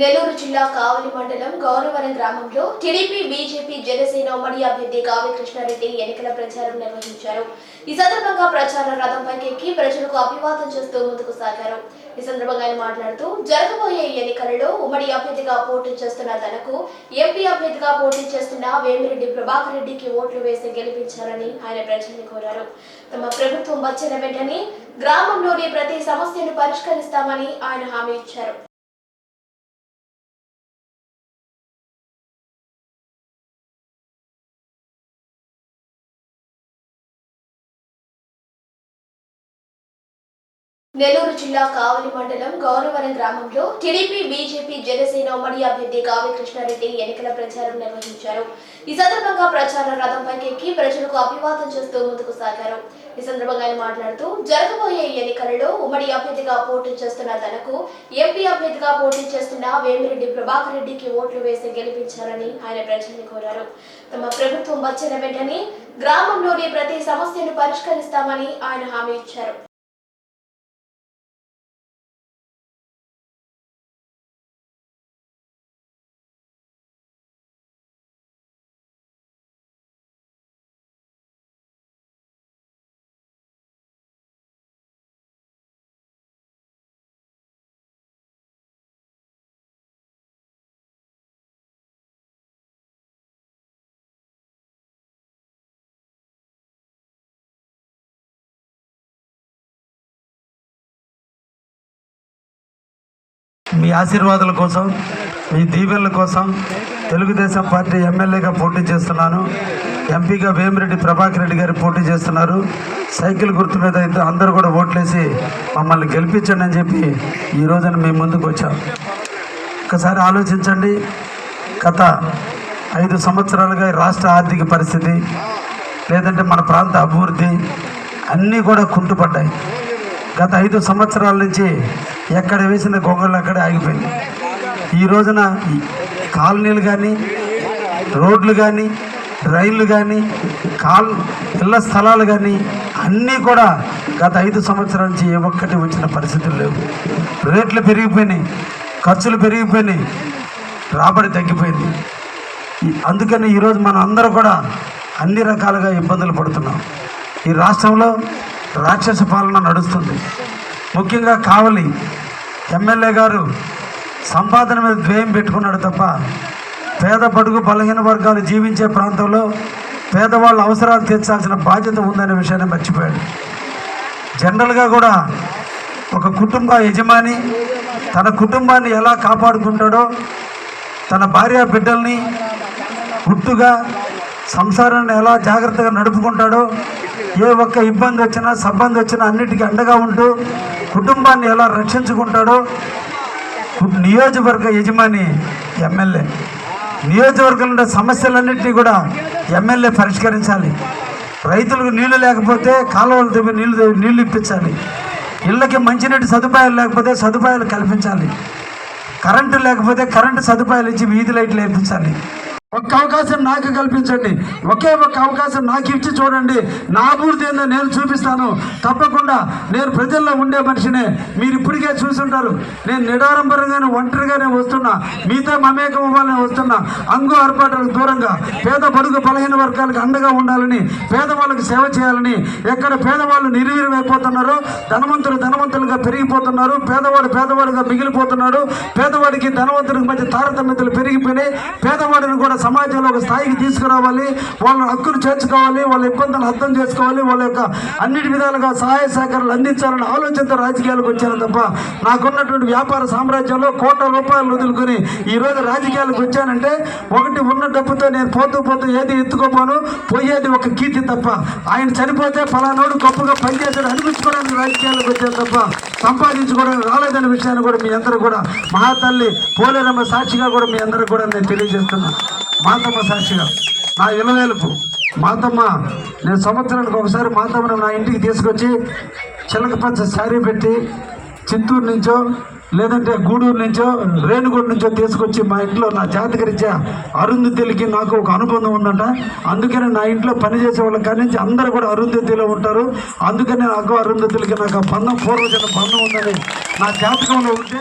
నెల్లూరు జిల్లా కావలి మండలం గౌరవరం గ్రామంలో టీడీపీ బీజేపీ జనసేన ఉమ్మడి అభ్యర్థి కావి కృష్ణారెడ్డి ఎన్నికల ప్రచారం నిర్వహించారు. ఈ సందర్భంగా ప్రచార రథంపైకి ఎక్కి ప్రజలకు అభివాదం చేస్తూ ముందుకు సాగారు. ఈ సందర్భంగా ఆయన మాట్లాడుతూ జరగబోయే ఎన్నికలలో ఉమ్మడి అభ్యర్థిగా పోటీ చేస్తున్న తనకు ఎంపీ అభ్యర్థిగా పోటీ చేస్తున్న వేమిరెడ్డి ప్రభాకర్ రెడ్డికి ఓట్లు వేసి గెలిపించాలని ఆయన ప్రజల్ని కోరారు. తమ ప్రభుత్వం వచ్చిన వెంటనే గ్రామంలోని ప్రతి సమస్యను పరిష్కరిస్తామని ఆయన హామీ ఇచ్చారు. నెల్లూరు జిల్లా కావలి మండలం గౌరవరం గ్రామంలో టీడీపీ బీజేపీ జనసేన ఉమ్మడి అభ్యర్థి కావ్య కృష్ణారెడ్డి ఎన్నికల ప్రచారం నిర్వహించారు. ఈ సందర్భంగా ప్రచార రథంపైకి ఎక్కి ప్రజలకు అభివాదం చేస్తూ ముందుకు సాగారు. ఈ సందర్భంగా ఆయన మాట్లాడుతూ జరగబోయే ఎన్నికలలో ఉమ్మడి అభ్యర్థిగా పోటీ చేస్తున్న తనకు ఎంపీ అభ్యర్థిగా పోటీ చేస్తున్న వేమిరెడ్డి ప్రభాకర్ రెడ్డికి ఓట్లు వేసి గెలిపించాలని ఆయన ప్రజల్ని కోరారు. తమ ప్రభుత్వం వచ్చిన వెంటనే గ్రామంలోని ప్రతి సమస్యను పరిష్కరిస్తామని ఆయన హామీ ఇచ్చారు. మీ ఆశీర్వాదాల కోసం మీ దీవెనల కోసం తెలుగుదేశం పార్టీ ఎమ్మెల్యేగా పోటీ చేస్తున్నాను. ఎంపీగా వేమిరెడ్డి ప్రభాకర్ రెడ్డి గారు పోటీ చేస్తున్నారు. సైకిల్ గుర్తు మీద అయితే అందరూ కూడా ఓట్లేసి మమ్మల్ని గెలిపించండి అని చెప్పి ఈ రోజున మీ ముందుకు వచ్చాం. ఒకసారి ఆలోచించండి. గత ఐదు సంవత్సరాలుగా రాష్ట్ర ఆర్థిక పరిస్థితి లేదంటే మన ప్రాంత అభివృద్ధి అన్నీ కూడా కుంటుపడ్డాయి. గత ఐదు సంవత్సరాల నుంచి ఎక్కడ వేసిన గొంగళ్ళు అక్కడే ఆగిపోయింది. ఈ రోజున కాలనీలు కానీ రోడ్లు కానీ రైళ్ళు కానీ కాల్ ఇళ్ళ స్థలాలు కానీ అన్నీ కూడా గత ఐదు సంవత్సరాల నుంచి ఏ ఒక్కటి వచ్చిన పరిస్థితులు లేవు. రేట్లు పెరిగిపోయినాయి ఖర్చులు పెరిగిపోయినాయి రాబడి తగ్గిపోయింది. అందుకని ఈరోజు మనం అందరూ కూడా అన్ని రకాలుగా ఇబ్బందులు పడుతున్నాం. ఈ రాష్ట్రంలో రాక్షస పాలన నడుస్తుంది. ముఖ్యంగా కావలి ఎమ్మెల్యే గారు సంపాదన మీద ద్వేయం పెట్టుకున్నాడు తప్ప పేద పడుగు బలహీన వర్గాలు జీవించే ప్రాంతంలో పేదవాళ్ళ అవసరాలు తీర్చాల్సిన బాధ్యత ఉందనే విషయాన్ని మర్చిపోయాడు. జనరల్గా కూడా ఒక కుటుంబ యజమాని తన కుటుంబాన్ని ఎలా కాపాడుకుంటాడో తన భార్య బిడ్డల్ని గుట్టుగా సంసారాన్ని ఎలా జాగ్రత్తగా నడుపుకుంటాడో ఏ ఒక్క ఇబ్బంది వచ్చినా సబ్బంది వచ్చినా అన్నిటికీ అండగా ఉంటూ కుటుంబాన్ని ఎలా రక్షించుకుంటాడో కు- నియోజకవర్గ యజమాని ఎమ్మెల్యే. నియోజకవర్గంలో ఉండే సమస్యలన్నింటినీ కూడా ఎమ్మెల్యే పరిష్కరించాలి. రైతులకు నీళ్ళు లేకపోతే కాలువలు తెప్పి నీళ్ళు నీళ్ళు ఇప్పించాలి. ఇళ్ళకి మంచినీటి సదుపాయాలు లేకపోతే సదుపాయాలు కల్పించాలి. కరెంటు లేకపోతే కరెంటు సదుపాయాలు ఇచ్చి వీధి లైట్లు వేయించాలి. ఒక్క అవకాశం నాకు కల్పించండి. ఒకే ఒక్క అవకాశం నాకు ఇచ్చి చూడండి. నా అభివృద్ధి ఏందో నేను చూపిస్తాను. తప్పకుండా నేను ప్రజల్లో ఉండే మనిషినే మీరు ఇప్పటికే చూసుంటారు. నేను నిడారంబరంగానే ఒంటరిగానే వస్తున్నా. మీతో మమేకం అవ్వాలని వస్తున్నా. అంగు ఆర్పాటలకు దూరంగా పేద బడుగు బలహీన వర్గాలకు అండగా ఉండాలని పేదవాళ్ళకి సేవ చేయాలని ఎక్కడ పేదవాళ్ళు నిర్వీర్యమైపోతున్నారో ధనవంతులు ధనవంతులుగా పెరిగిపోతున్నారు పేదవాడు పేదవాడుగా మిగిలిపోతున్నాడు పేదవాడికి ధనవంతుడికి మధ్య తారతమ్యతలు పెరిగిపోయినాయి పేదవాడిని కూడా సమాజంలో ఒక స్థాయికి తీసుకురావాలి వాళ్ళ హక్కులు చేర్చుకోవాలి వాళ్ళ ఇబ్బందులను అర్థం చేసుకోవాలి వాళ్ళ యొక్క అన్నిటి విధాలుగా సహాయ సహకారాలు అందించాలని ఆలోచనతో రాజకీయాలకు వచ్చాను తప్ప నాకున్నటువంటి వ్యాపార సామ్రాజ్యంలో కోట్ల రూపాయలు వదులుకొని ఈ రోజు రాజకీయాలకు వచ్చానంటే ఒకటి ఉన్న డబ్బుతో నేను పోతూ పోతూ ఏది ఎత్తుకోపోను పోయేది ఒక కీర్తి తప్ప. ఆయన చనిపోతే ఫలానోడు గొప్పగా పనిచేశాడు అనిపించుకోవడానికి రాజకీయాలకు వచ్చాను తప్ప సంపాదించుకోవడానికి రాలేదనే విషయాన్ని కూడా మీ అందరూ కూడా మహాతల్లి పోలేరమ్మ సాక్షిగా కూడా మీ అందరూ కూడా నేను తెలియజేస్తున్నాను. మాతమ్మ సాక్షిగా. నా ఇలవేలుపు. మాతమ్మ నేను సంవత్సరానికి ఒకసారి మాతమ్మను నా ఇంటికి తీసుకొచ్చి చిలక పచ్చ శారీ పెట్టి చిత్తూరు నుంచో లేదంటే గూడూరు నుంచో రేణుగుడి నుంచో తీసుకొచ్చి మా ఇంట్లో నా జాతకరీత్యా అరుంధతిలకి నాకు ఒక అనుబంధం ఉందంట. అందుకని నా ఇంట్లో పనిచేసే వాళ్ళకి కానీ నుంచి అందరూ కూడా అరుంధతిలో ఉంటారు. అందుకని నాకు అరుంధతిలకి నాకు బంధం పూర్వజన బంధం ఉందని నా జాతకంలో ఉంటే